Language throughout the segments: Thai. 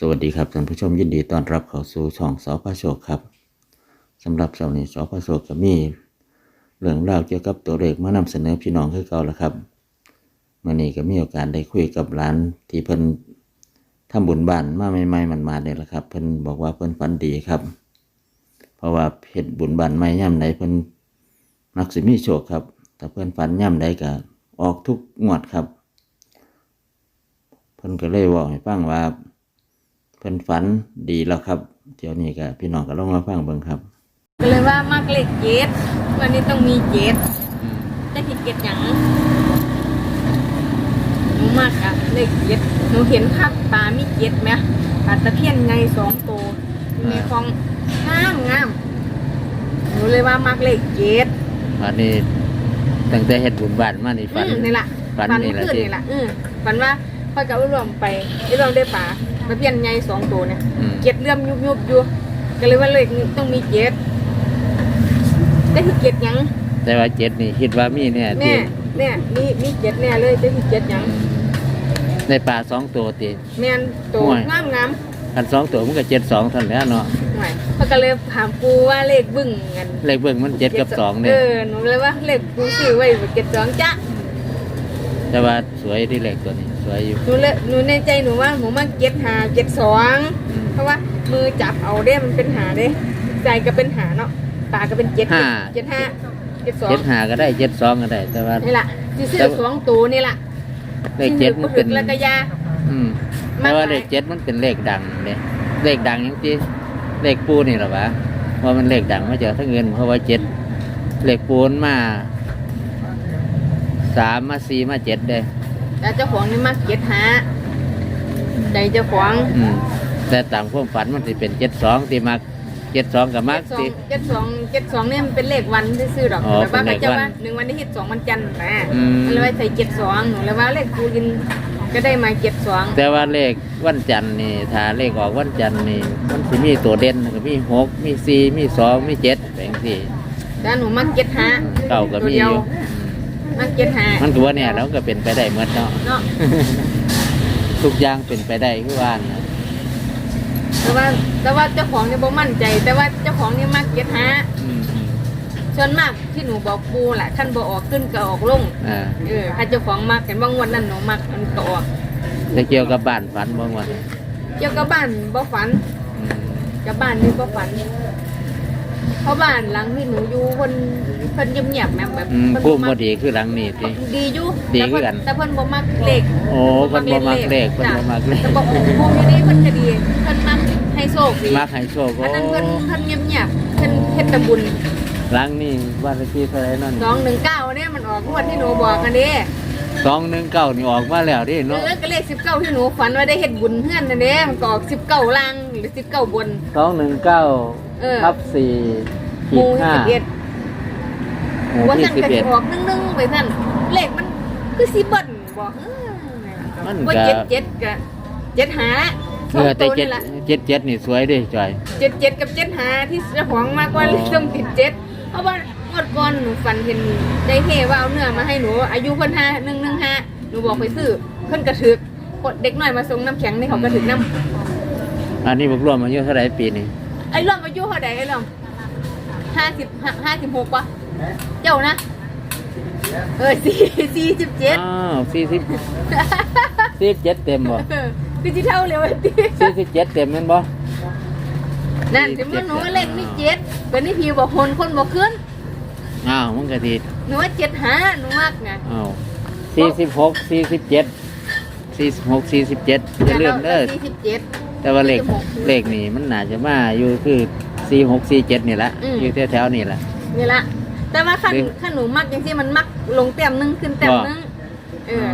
สวัสดีครับท่านผู้ชมยินดีต้อนรับเข้าสู่ช่องสอพระโชคครับสำหรับเสาร์นี้สอพระโชคก็มีเรื่องราวเกี่ยวกับตัวเลขมานำเสนอพี่น้องคือเก่าแล้วครับมื่อนี้ก็มีโอกาสได้คุยกับร้านที่เพิ่นทำบุญบ้านมาใหม่ๆมันมาเนี่ยแหละครับ เพิ่นบอกว่าเพิ่นฝันดีครับ เพราะว่าเพชรบุญบ้านไม่ย่ำใดเพิ่นมักสิมีโชคครับ แต่เพิ่นฝันย่ำใดก็ออกทุกงวดครับ เพิ่นก็เลยบอกให้ฟังว่า เพิ่นฝันดีแล้วครับเดี๋ยวนี้ก็พี่น้องก็ลองมาฟังเบิ่งครับก็เลยว่ามากเลขเจ็ดวันนี้ต้องมีเจ็ดได้ผิดเจ็ดหยังหนูมากอะเลขเจ็ดหนูเห็นภาพปลามีเจ็ดไหมปลาตะเพียนไงสองตัวอยู่ในคลองงามงามหนูเลยว่ามากเลขเจ็ดวันนี้ตั้งแต่เฮ็ดบุญบ้านมานี่ฝันอืมนี่แหละฝันนี่แหละขึ้นสินี่แหละอืมฝันว่าพ่อจะเอารวมไปไอ้รวมได้ปลา ตะเพียนไงสองตัวเนี่ยอืมเจ็ดเลื่อมยุบยุบอยู่ก็เลยว่าเลขนี้ต้องมีเจ็ดได้ผิดเจ็ดหยังแต่ว่าเจ็ดนี่คิดว่ามีเนี่ยแน่ที่แน่มีมีเจ็ดแน่เลยจะมีเจ็ดหยังในป่าสองตัวติแม่นโตห่วย งามงามคันสองตัวมันก็เจ็ดสองเท่านั้นแหล้วเนาะหน่อยเขาก็เลยถามปูว่าเลขบึ้งกัน เลขเบิ่งมันเจ็ดกับสองเนี่เอยอหนูเลยว่าเลขปูซื้อไว้เจ็ดสองจ้ะแต่ว่าสวยที่เลขตัวนี้ส วยอยู่หนูเลยหนูในใจหนูว่าหนูมาเจ็ดหาเจ็ดสองอืมเพราะว่ามือจับเอาเด้มันเป็นหาเด้ใจก็เป็นหาเนาะตาก็เป็นเจ็ดห้าเจ็ดห้าเจ็ดสองเจ็ดหาก็ได้เจ็ดสองก็ได้ แต่ว่านี่แหละที่ซื้อแต่สองตัวนี่แหละเลขเจ็ดมันเป็นแล้วก็ยาอืมมากแต่ว่าหลายเลขเจ็ดมันเป็นเลขดังเลยเลขดังอย่างที่เลขปูนี่หรอวะว่ามันเลขดังมาจากทั้งเงินเพราะว่าเจ็ดเลขปูนมาสามมาสี่มาเจ็ดเด้ แต่เจ้าของนี่มาเจ็ดหาใจเจ้าของอืมแต่ตามความฝันมันจะเป็นเจ็ดสองที่มักเจ็ดสองกับมักเจ็ดสองที่เจ็ดสองเจ็ดสองเนี่ยมันเป็นเลขวันที่ซื้อๆดอกอ๋อแต่ว่าเป็นเขาเลขวันจะว่าหนึ่งวันที่ฮิตสองวันจันทร์นะอืม มันเลยว่าใส่เจ็ดสองหนูเลยว่าเลขกูกินก็ได้มาเจ็ดสองแต่ว่าเลขวันจันทร์นี่ถ้าเลขออกวันจันทร์นี่มันจะมีตัวเด่นก็มีหกมีสี่มีสองมีเจ็ดแบ่งสี่ แต่หนูมักเจ็ดหาเก่าก็มีตัวอเดียวยู่มัก เจ็ดหามันก็ว่าเนี่ยแล้วก็เป็นไปได้เมื่อเนาะเนาะทุกอย่างเป็นไปได้คือว่านะแต่ว่าแต่ว่าเจ้าของเนี่ยบ่มั่นใจ แต่ว่าเจ้าของนี่มักเจ็ดหาอืมส่วนมากที่หนูบอกปูแหละขั้นบ่ออกขึ้นก็ออกลงอ่าเออถ้าเจ้าของมักเห็นบางวันนั้นหนูมักมันก็ออกจะเกี่ยวกับบ้านฝันบางวันเกี่ยวกับบ้านบ่ฝันอืมกับบ้านนี่บ่ฝันเพ ราะบ้านหลังที่หนูอยู่คนเพิ่นเงียบๆแม่แบบอืมเพิ่นผู้บ่บ่มักดีคือหลังนี้ติ ดีอยู่ดีแต่คือเพิ่นกัน แต่เพิ่นบ่มักเลขโอ้เพิ่นบ่มักเลขเพิ่นบ่มักเลขแต่บอกภูมินี้เพิ่นก็ดีเพิ่นมักให้โชคดีมักให้โชคโอ้อันนั้นเพิ่นเพิ่นเงียบๆเพิ่นเฮ็ดแตะบุญหลังนี้บ้านเลขที่เท่าไหร่นั่น219เนี่ยมันออกงวดที่หนูบอกกันเด้สองหนึ่งเก้านี่ออกมาแล้วดิเอเนาะอก็เลข19ที่หนูฝันว่าได้เฮ็ดบุญเฮือนนั่นเด้มันก็ออก19ล่างหรือ19บนสองหนึ่ง เก้าเออ ทับสี่หขีมู่ดห้า11หมู่ว่าที่สั่นสิบก็เอ็สิดออกนึ่งๆไปสั่นเลขมันคือสิเบิ้ลบ่เออมันว่าก็เจ็ดเจ็ดก็เจ็ดหาละเออแต่เจ็ดละเจ็ดเจ็ดนี่สวยเดิจอย เจ็ดเจ็ดกับเจ็ดหาที่เจ้าของมากกว่าอ๋อต้องติดเจ็ดเพราะว่าเมื่อก่อนหนูฝันเห็นได้เฮว่าเอาเนื้อมาให้หนู อายุเพิ่นห้าหนึ่งหนึ่งห้าหนูบอกไปซื้อเพิ่นกระถึกคนเด็กน้อยมาส่งน้ำแข็งนี่เขากระถึกน้ำอันนี้บวกรวมอายุเท่าไหร่ปีนี้ ไอ้ร่อมอายุเท่าไหร่ไอ้ร่อมห้าสิบห้าสิบหกปะเจ้านะ เออสี่สี่สิบเจ็ดอ้าวสี่สิบสี่สิบเจ็ดเต็มบ่ดิจิทัลเลยวันที่สี่สิบเจ็ดเต็มแม่นบ่นั่นถึงว่าหนูว่าเลขนี่เจ็ดเป็นนี่พิวบอกคนคนบอกขึ้นอ้าวมันก็ทีหนูว่าเจ็ดหาหนูมากไงอ้าวสี่สิบหกสี่สิบเจ็ดสี่สิบหกสี่สิบเจ็ดอย่าลืมเด้อสี่สิบเจ็ด แต่ว่าเลข46เลขนี่มันน่าจะมาอยู่คือสี่หกสี่เจ็ดนี่แหละอืม อยู่แถวๆนี่แหละ นี่ละ แต่ว่าขั้นนี่ขั้นหนูมักอย่างที่มันมักลงเต็มหนึงขึ้นเต็มว่าหนึงเออ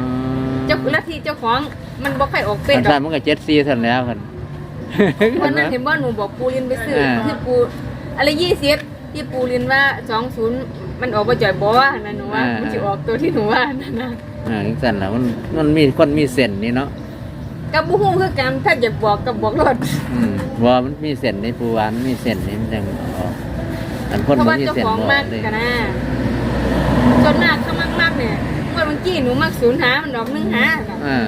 เจ้าละที่เจ้าของมันบอกใครออกเป็เป็ดนดอสั้นกมันก็เจ็ดสี่ทันแล้วกัน วันนั้นเห็นว่าหนูบอกปูรินไปซื้ออ่าที่ปูอะไรยี่สิบที่ปูรินว่าสองศูนย์มันออกมาจ่อยบอว่านะหนูว่ามันจะออกตัวที่หนูว่านั่นนะอ่าจังสั้นแล้วมันมันมีคนมีเส้นนี่เนาะ กับบุ้งคือกันถ้าจะบวกกับบวกลดอืว่ามันมีเส้นในปูวานมีเส้นในมันจังออกอัคนมันมีเส้นบอมากเลยกันะส่นมากถ้ามากมากเนี่ยเมื่อวันกี้หนูมากศูนย์หามันดอกหนึงหาดอา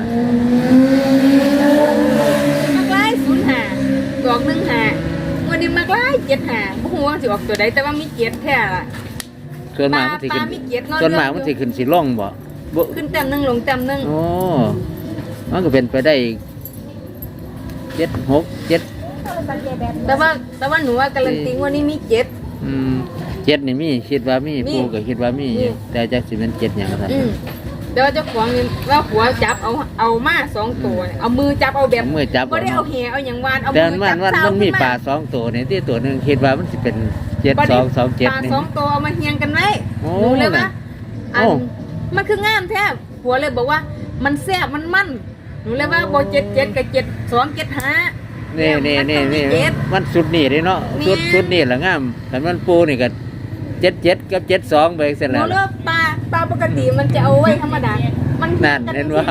มักไล่ศูนย์หาดอกหนึงหาวันนี้มากไล่เจ็ดหาบุ้งว่าสิออกตัวใดแต่ว่ามีเจ็ดแท้ล่ะ ส่นมากมันสิขึ้นปมีเกียรตินอน ส่วนมามันสิขึ้นสีร่องบ่บ่ขึ้นเต็มหนึ่งลงเต็มหนึ่ง โอ้ มันก็เป็นไปได้เจ็ดหกเจ็ดแต่ว่าแต่ว่าหนูว่าการันตีว่านี่มีเจ็ดอืมเจ็ดนี่มีคิดว่ามีมีปูก็คิดว่ามีมีแต่จักสิเป็นเจ็ดหยังซั่นอืมแต่ว่าเจ้าของนี่ว่าหัวจับเอาเอามาสองตัวเนี่ยเอามือจับเอาแบบเอามือจับบ่ได้เอาเอาเนาะแหเอาหยังวานเอาแต่มือมันจับมันเท้ามันมีขึ้ปลาสองตัวนี่ที่ตัวหนึงคิดว่ามันสิเป็นเจ็ดบัสองสองเจ็ดปลานี่สองตัวเอามาเฮียงกันไว้โอ้หนูเลยว่าโอ้อันมันคืองามแท้หัวเลยบอกว่ามันแซ่บมันมัน หนูเลยว่าบ่เจ็ดเจ็ดกับเจ็ดสองเจ็ดห้านี่นี่นี่นี่มันต้องมีเจ็ดมันสุดนี่เลยเนาะแม่สุดสุดนี่แหละงามแต่มันปูนี่ก็เจ็ดเจ็ดกับเจ็ดสองไปเสร็จหนูแล้วเลิกปลาปลาปกติมันจะเอาไว้ธรรมดา มันนั่นเห็นวะ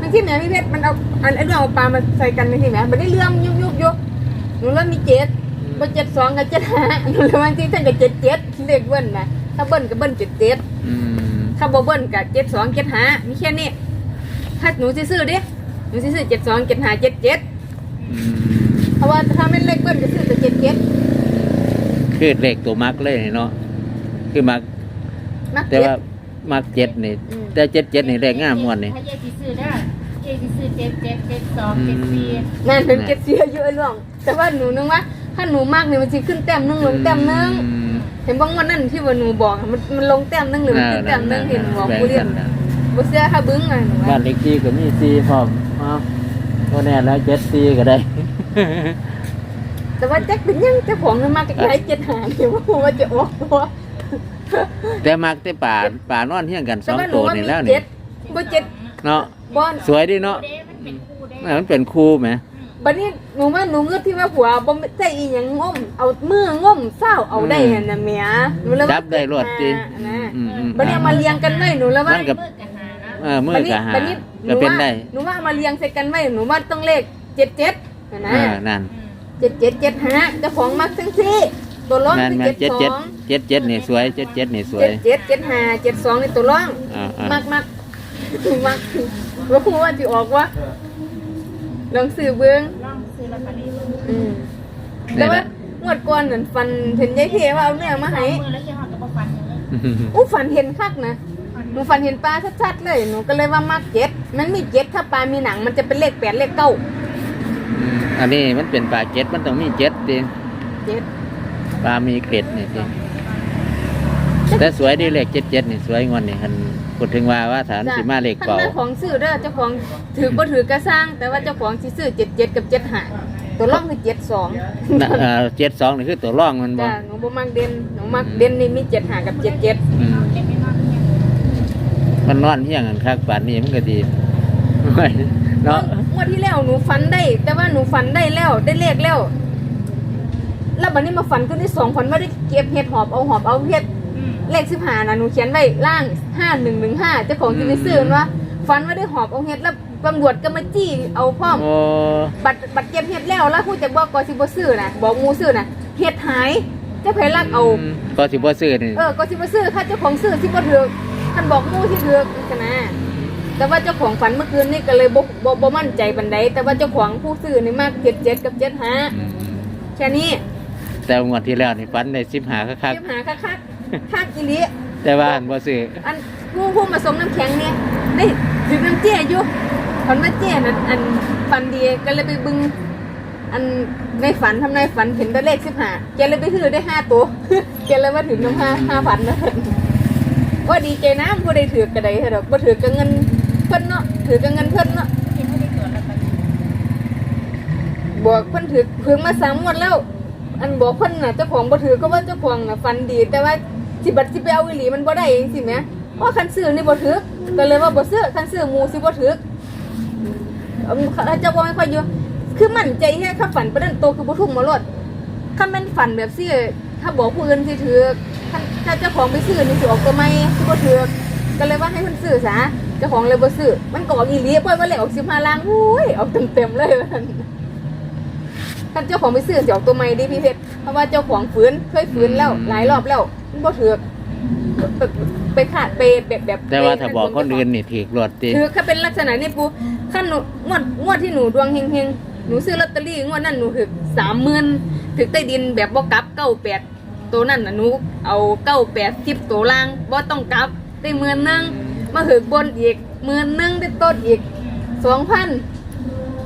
มันที่ไหนพี่เพชรมันเอาอันไอ้เรื่องเอาปลามาใส่กันในที่ไหนมันได้เรื่องยุบยุบยุบหนูเริ่มมีเจ็ดบ่เจ็ดสองกับเจ็ดห้าหนูเลยว่าที่ท่านกับเจ็ดเจ็ดเลขเบิ้ลนะถ้าเบิ้ลกับเบิ้ลเจ็ดเจ็ดอืมถ้าบ่เบิ้ลกับเจ็ดสองเจ็ดห้ามีแค่นี้ ถ้าหนูสิซื้อดิหนูสิซื้อเจ็ดสองเจ็ดห้าเจ็ดเจ็ดอืมเพราะว่าถ้าไม่นเลขเบิ้ลก็ซื้อแต่เจ็ดเจ็ดคือเลขตัวมักเลยเนาะคือมักนักแต่เจ็ดว่ามักเจ็ดนี่อืมแต่เจ็ดเจ็ดนี่เลขงามม่วนนี่ ถ้าเยสิซื้อได้เยสิซื้อเจ็ดเจ็ดเจ็ดสองเจ็ดสี่งานเป็นเจ็ดเสียเยอะล่วงแต่ว่าหนูนึกว่า ถ้าหนูมากเนี่ยมันจะขึ้นแต้มหนึงลงแต้มหนึงอืมเห็นบ้างวันนั้นที่ว่าหนูบอกอะมันมันลงแต้มหนึงหรือมันขึ้นแต้มหนึงเห็นหนูบอกแบ่งกูเรียกันนนะ บ่เสียถ้าบึ้งไงหนูบ้าว่านเลขที่ก็มีสี่พร้อมอ้าวก็แน่แล้วเจ็ดสี่ก็ได้ แต่ว่าแจ็คเป็นยังเจ้าของมันมาใกล้ๆเจ็ดหาเนี่ยว่าว่าจะออกตัวแต่มักแต่ป่าป่านอนเที่ยงกันสแต่องว่าหนูตัวว่านี่มีแล้วนี่เจ็ดบ่เจ็ดเนาะบ่อนสวยดีเนาะเด้มันเป็นคู่เด้แม่มันเป็นคู่ไหมบัดนี้หนูว่าหนูเงือกที่ว่าผัวบ่ใช่อีหยังง่มเอามือง่มเศร้าเอาได้นั่นน่ะแหม่หนูเลยว่าจับได้รวดจริงนะอืมอืมบัดนี้เอามาเรียงกันไว้หนูแล้วว่ามันกับ มืดกันหานะ เออมือบัดนี้กับหาบัดนี้หก็นูเป็นว่าได้หนูว่าเอามาเรียงใส่กันไว้หนูว่าต้องเลขเจ็ดเจ็ดนะเออนั่น เจ็ดเจ็ดเจ็ดห้าเจ้าของมักทั้งสี่ตัวร้องแม่นคือแม่นเจ็เจ็ดดสเจ็ดองเจ็ดเจ็ดนี่สวยเจ็ดเจ็ดนี่สวยเจ็ดเจ็ดเจ็ดห้าเจ็ดสองนี่ตัวร้องอ่าอ่ามักมักมักว่าพูดว่าจะออกว่าลองสื่อเบื้องลองซื้อลอตเตอรี่เบิ่งอืมแต่ว่างวดก่อนนั่นฟันเห็นยายเทว่าเอาเนื้อมาให้มือแล้วยังหอดตัวฟันอย่างนี้อู้ฝันเห็นคักนะ หนูฝันเห็นปลาชัดๆเลย หนูก็เลยว่ามักเจ็ด มันมีเจ็ดถ้าปลามีหนังมันจะเป็นเลขแปดเลขเก้าอืมอันนี้มันเป็นปลาเจ็ดมันต้องมีเจ็ดดิเจ็ดปลามีเกล็ดนี่ดิแต่สวยดีเลขเจ็ดเจ็ดนี่สวยงอนนี่คันพูดถึงว่าว่าฐานสิมาเลขท่านเป่าแม่ของซื้อเด้อเจ้าของถือบ่ถือกระสร้าง แต่ว่าเจ้าของสิซื้อเจ็ดเจ็ดกับเจ็ดห้าตัวร่องคือเจ็ดสองเจ็ดสองนี่คือตัวร่องมันบ่จ้าหนูบ่มักเด่นหนูมักเด่นนี่มีเจ็ดห้ากับเจ็ดเจ็ด อืมเด็กไม่นอนเนี่ยมันนอนเที่ยงกันคักป่านนี้มันก็ดีเนาะงวดที่แล้วหนูฝันได้ แต่ว่าหนูฝันได้แล้วได้เลขแล้ว แล้วบัดนี้มาฝันขึ้นที่สองฝันว่าได้เก็บเห็ดหอบเอาหอบเอาเห็ดอืมเลขสิบห้านะหนูเขียนไว้ล่างห้าหนึ่งหนึ่งห้าเจ้าของจะไปซื้อมันว่าฝันว่าได้หอบเอาเห็ดแล้วตำรวจก็มาจี้เอาพร้อมโอ้บัตรบัตรเก็บเห็ดแล้วแล้วผู้จะบอกกอสิบซื้อนะบอกงูซื้อนะเห็ดหายเจะไปลักเอามก็สิบ่ซื้อนี่เออก็สิบซื้อค่ะเจ้าของซื้อสิบ่ถือ ท่านบอกงูที่ถือใช่ไหมแต่ว่าเจ้าของฝันเมื่อคืนนี่ก็เลยบ่บ่บ่มั่นใจบันไดแต่ว่าเจ้าของผู้ซื้อนี่มากเจ็ดเจ็ดกับเจ็ดห้าอืมแค่นี้แต่งวดที่แล้วนี่ฝันได้สิบหาคักเก็บหาคักคักคักอีหลีๆแต่ว่าอันบ่ซื้ออันผู้ผู้มาส่งน้ำแข็งเนี่ยได้ถือน้ำเจี๊ยอยู่ฝันว่าเจี๊ยนั่นอันฝันดีก็เลยไปบึงอันในฝันทำในฝันเห็นตัวเลขสิบห้าแกเลยไปถือได้ห้าตัวแกเลยว่าถึงน้ำห้าห้าพันนะ ว่าดีใจนะผู้ใดถือกระไดเถอะดอกบ่ถือกับเงินเพิ่นเนาะถือกับเงินเพิ่นเนาะยังไม่ได้ตรวจลอตเตอรี่บอกเพิ่นถือเพิ่งมาสามงวดแล้ว อันบอกเพิ่นน่ะเจ้าของบ่ถือก็ว่าเจ้าของน่ะฟันดี แต่ว่าสิบัดสิไปเอาอีหลีมันบ่ได้จังซี่แหมเพราะคันซื้อนี่บ่ถือก็เลยว่าบ่ซื้อคันซื้อหมูสิบ่ถือเอาเจ้าบ่ไม่ค่อยอยู่คือมั่นใจแค่ถ้าฝันปานนั้นโตคือบ่ทุ่มมาลดคันแม่นฝันแบบซี่ถ้าบอกผู้อื่นสิถือคัน ถ้าเจ้าของไปซื้อนี่สิออกตัวใหม่สิบ่ถือก็เลยว่าให้เพิ่นซื้อซะเจ้าของเลยบ่ซื้อมันก็ออกอีหลีเพิ่นว่าเลขออก15ล้านอุ้ยออกเต็มๆเลยว่าซั่นท่านเจ้าของไปซื้อเสียวตัวใหม่ดิพี่เพชรเพราะว่าเจ้าของฝืนเคยฝืนแล้วหลายรอบแล้วมันบ่ถือกไปไปขาดไปแบบแบบแต่ว่าถ้าบอกคนอื่นนี่ถือรวดติถือถ้าเป็นลักษณะนี้ปูขั้นหนูงวดงวดที่หนูดวงเฮงๆหนูซื้อลอตเตอรี่งวดนั้นหนูถือสามหมื่นถึกใต้ดินแบบบ่กลับเก้าแปด ตัวนั่นน่ะหนูเอาเก้าแปดสิบตัวล่างบ่ต้องกลับได้หมื่นหนึงมาถึกบนอีกหมื่นหนึงได้ต้นอีกสองพัน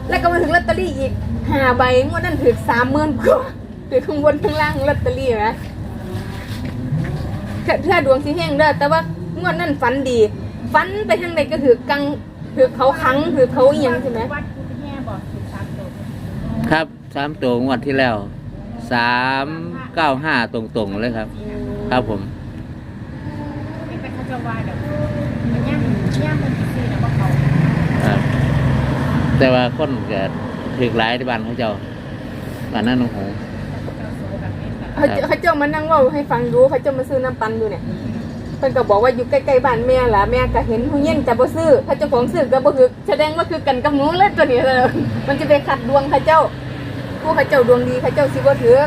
แล้วก็มาถึงลอตเตอรี่อีกห้าใบงวดนั้นถึกสามหมื่นกว่าถึกข้างบนข้างล่างลอตเตอรี่นะถ้าถ้าดวงสิแห้งเด้อแต่ว่างวดนั้นฝันดีฝันไปทางใดก็ถือกังถือเขาขังถือเขาเอียงใช่ไหม วัดกุฎแห่บอกถึงสามตัว ครับสามตัวงวดที่แล้ว สามเก้าห้าตรงๆเลยครับ ครับผมไม่เป็นขจวาเดี๋ยวมันย่างย่างมันซื้อแล้วก็เขาครับ แต่ว่าคนเกิดถึกหลายที่บ้านเขาเจ้าบ้านนั้นโอ้โหเจ้าโซแบบนี้แบบเขาเจ้าเขาเจ้ามานั่งเว่าให้ฟังดูเขาเจ้ามาซื้อน้ำปันดูเนี่ยเพิ่นก็บอกว่าอยู่ใกล้ๆบ้านแม่ล่ะแม่ก็เห็นผู้เย็นจะบ่ซื้อถ้าเจ้าของซื้อก็บ่คือแสดงว่าคือกันกับหนูเลยตัวนี้เลยมันจะไปขัดดวงเขาเจ้า ผู้เขาเจ้าดวงดีเขาเจ้าสิบ่ถือ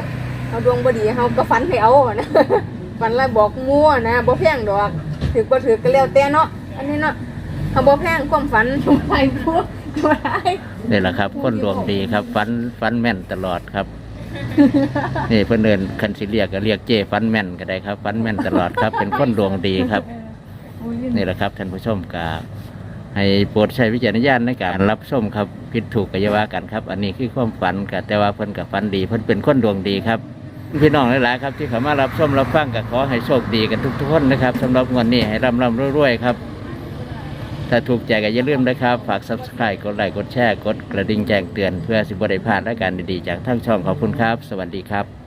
เอาดวงบ่ดีเฮาก็ฝันให้เอานะฝันแล้วบอกมั่วนะบ่แพงดอกถือบ่ถือก็แล้วแต่เนาะอันนี้เนาะเฮาบ่แพงความฝันชุมไทยพวกชุมไทยนี่แหละครับ คนดวงดีครับฟันฟันแม่นตลอดครับนี่เพื่อนเดินคันสิเรียกก็เรียกเจ้ฟันแม่นก็ได้ครับฟันแม่นตลอดครับ เป็นคนดวงดีครับ นี่แหละครับท่านผู้ชมกา ให้โปรดใช้วิจารณญาณในการรับชมครับผิดถูกกัยาว่ากันครับ อันนี้คือความฝันกับแต่ว่าเพิ่นกับฝันดีเพิ่นเป็นคนดวงดีครับ พี่น้องหลายๆครับที่เขามารับชมรับฟังก็ขอให้โชคดีกันทุกๆคนนะครับสำหรับงวันนี้ให้ร่ำร่ำรวยๆครับ ถ้าถูกใจก็อย่าลืมนะครับ ฝาก subscribe กดไลค์กดแชร์กดกระดิ่งแจ้งเตือนเพื่อสิบได้พลาดรายการดีๆจากทางช่องขอบคุณครับ สวัสดีครับ